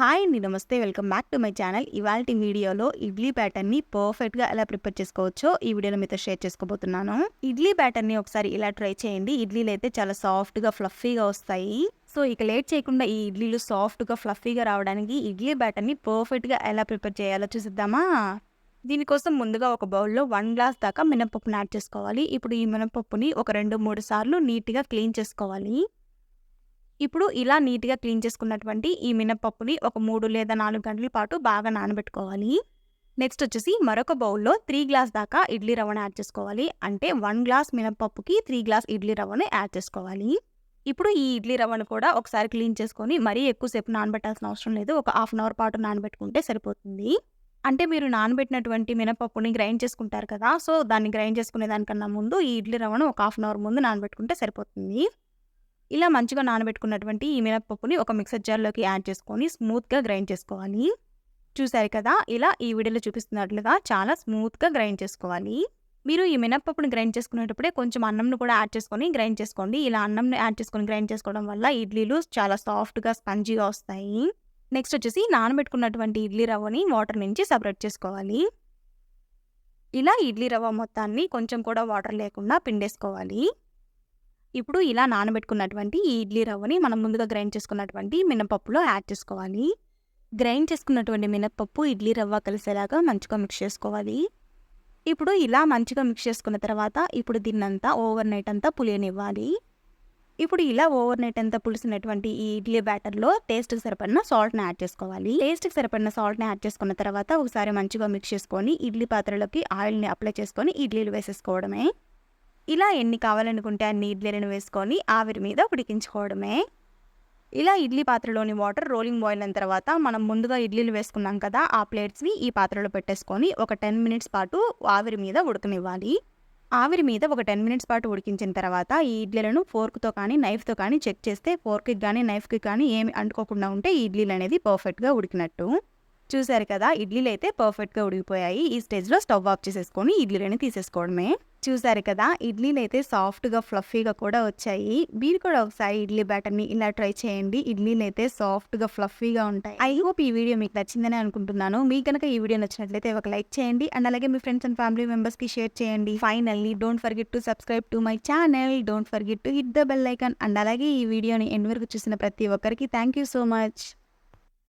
Hi అండి నమస్తే. Welcome back to my channel. ఇవాళ వీడియోలో ఇడ్లీ బ్యాటర్ని పర్ఫెక్ట్గా ఎలా ప్రిపేర్ చేసుకోవచ్చో ఈ వీడియోలో మీతో షేర్ చేసుకోబోతున్నాను. ఇడ్లీ బ్యాటర్ని ఒకసారి ఇలా ట్రై చేయండి. ఇడ్లీలు అయితే చాలా సాఫ్ట్గా ఫ్లఫీగా వస్తాయి. సో ఇక లేట్ చేయకుండా ఈ ఇడ్లీలు సాఫ్ట్గా ఫ్లఫీగా రావడానికి ఇడ్లీ బ్యాటర్ని పర్ఫెక్ట్గా ఎలా ప్రిపేర్ చేయాలో చూసిద్దామా? దీనికోసం ముందుగా ఒక బౌల్లో వన్ గ్లాస్ దాకా మినపప్పుని యాడ్ చేసుకోవాలి. ఇప్పుడు ఈ మినపప్పుని ఒక రెండు మూడు సార్లు నీట్గా క్లీన్ చేసుకోవాలి. ఇప్పుడు ఇలా నీట్గా క్లీన్ చేసుకున్నటువంటి ఈ మినపప్పుని ఒక మూడు లేదా నాలుగు గంటల పాటు బాగా నానబెట్టుకోవాలి. నెక్స్ట్ వచ్చేసి మరొక బౌల్లో త్రీ గ్లాస్ దాకా ఇడ్లీ రవ్వను యాడ్ చేసుకోవాలి. అంటే వన్ గ్లాస్ మినపప్పుకి త్రీ గ్లాస్ ఇడ్లీ రవ్వను యాడ్ చేసుకోవాలి. ఇప్పుడు ఈ ఇడ్లీ రవ్వను కూడా ఒకసారి క్లీన్ చేసుకొని మరీ ఎక్కువసేపు నానబెట్టాల్సిన అవసరం లేదు. ఒక హాఫ్ అన్ అవర్ పాటు నానబెట్టుకుంటే సరిపోతుంది. అంటే మీరు నానబెట్టినటువంటి మినపప్పుని గ్రైండ్ చేసుకుంటారు కదా సో దాన్ని గ్రైండ్ చేసుకునే దానికన్నా ముందు ఈ ఇడ్లీ రవ్వను ఒక హాఫ్ అన్ అవర్ ముందు నానబెట్టుకుంటే సరిపోతుంది. ఇలా మంచిగా నానబెట్టుకున్నటువంటి ఈ మినప్పప్పుని ఒక మిక్సర్ జార్లోకి యాడ్ చేసుకొని స్మూత్గా గ్రైండ్ చేసుకోవాలి. చూసారు కదా ఇలా ఈ వీడియోలో చూపిస్తున్నట్లుగా చాలా స్మూత్గా గ్రైండ్ చేసుకోవాలి. మీరు ఈ మినప్పప్పుని గ్రైండ్ చేసుకునేటప్పుడే కొంచెం అన్నంను కూడా యాడ్ చేసుకొని గ్రైండ్ చేసుకోండి. ఇలా అన్నంను యాడ్ చేసుకొని గ్రైండ్ చేసుకోవడం వల్ల ఇడ్లీలు చాలా సాఫ్ట్గా స్పంజీగా వస్తాయి. నెక్స్ట్ వచ్చేసి నానబెట్టుకున్నటువంటి ఇడ్లీ రవ్వని వాటర్ నుంచి సపరేట్ చేసుకోవాలి. ఇలా ఇడ్లీ రవ్వ మొత్తాన్ని కొంచెం కూడా వాటర్ లేకుండా పిండేసుకోవాలి. ఇప్పుడు ఇలా నానబెట్టుకున్నటువంటి ఈ ఇడ్లీ రవ్వని మనం ముందుగా గ్రైండ్ చేసుకున్నటువంటి మినపప్పులో యాడ్ చేసుకోవాలి. గ్రైండ్ చేసుకున్నటువంటి మినపప్పు ఇడ్లీ రవ్వ కలిసేలాగా మంచిగా మిక్స్ చేసుకోవాలి. ఇప్పుడు ఇలా మంచిగా మిక్స్ చేసుకున్న తర్వాత ఇప్పుడు దీన్నంతా ఓవర్ నైట్ అంతా పులియనివ్వాలి. ఇప్పుడు ఇలా ఓవర్ నైట్ అంతా పులిసినటువంటి ఈ ఇడ్లీ బ్యాటర్లో టేస్ట్కి సరిపడిన సాల్ట్ని యాడ్ చేసుకోవాలి. టేస్ట్కి సరిపడిన సాల్ట్ని యాడ్ చేసుకున్న తర్వాత ఒకసారి మంచిగా మిక్స్ చేసుకొని ఇడ్లీ పాత్రలోకి ఆయిల్ని అప్లై చేసుకొని ఇడ్లీలు వేసేసుకోవడమే. ఇలా ఎన్ని కావాలనుకుంటే అన్ని ఇడ్లీలను వేసుకొని ఆవిరి మీద ఉడికించుకోవడమే. ఇలా ఇడ్లీ పాత్రలోని వాటర్ రోలింగ్ బాయిల్ అయిన తర్వాత మనం ముందుగా ఇడ్లీలు వేసుకున్నాం కదా ఆ ప్లేట్స్ని ఈ పాత్రలో పెట్టేసుకొని ఒక టెన్ మినిట్స్ పాటు ఆవిరి మీద ఉడకనివ్వాలి. ఆవిరి మీద ఒక టెన్ మినిట్స్ పాటు ఉడికించిన తర్వాత ఈ ఇడ్లీలను ఫోర్క్తో కానీ నైఫ్తో కానీ చెక్ చేస్తే ఫోర్క్కి కానీ నైఫ్కి కానీ ఏమి అంటుకోకుండా ఉంటే ఈ ఇడ్లీలు అనేది పర్ఫెక్ట్గా ఉడికినట్టు. చూసారు కదా ఇడ్లీలు అయితే పర్ఫెక్ట్గా ఉడికిపోయాయి. ఈ స్టేజ్లో స్టవ్ ఆఫ్ చేసేసుకొని ఇడ్లీలని తీసేసుకోవడమే. చూసారు కదా ఇడ్లీలు అయితే సాఫ్ట్గా ఫ్లఫీగా కూడా వచ్చాయి. మీరు కూడా ఒకసారి ఇడ్లీ బ్యాటర్ని ఇలా ట్రై చేయండి. ఇడ్లీలు అయితే సాఫ్ట్గా ఫ్లఫీగా ఉంటాయి. ఐ హోప్ ఈ వీడియో మీకు నచ్చిందని అనుకుంటున్నాను. మీకు కనుక ఈ వీడియో నచ్చినట్లయితే ఒక లైక్ చేయండి. అండ్ అలాగే మీ ఫ్రెండ్స్ అండ్ ఫ్యామిలీ మెంబర్స్కి షేర్ చేయండి. Finally don't forget to subscribe to my channel don't forget to hit the bell icon and అలాగే ఈ వీడియోని ఎన్ వరకు చూసిన ప్రతి ఒక్కరికి థ్యాంక్ యూ సో మచ్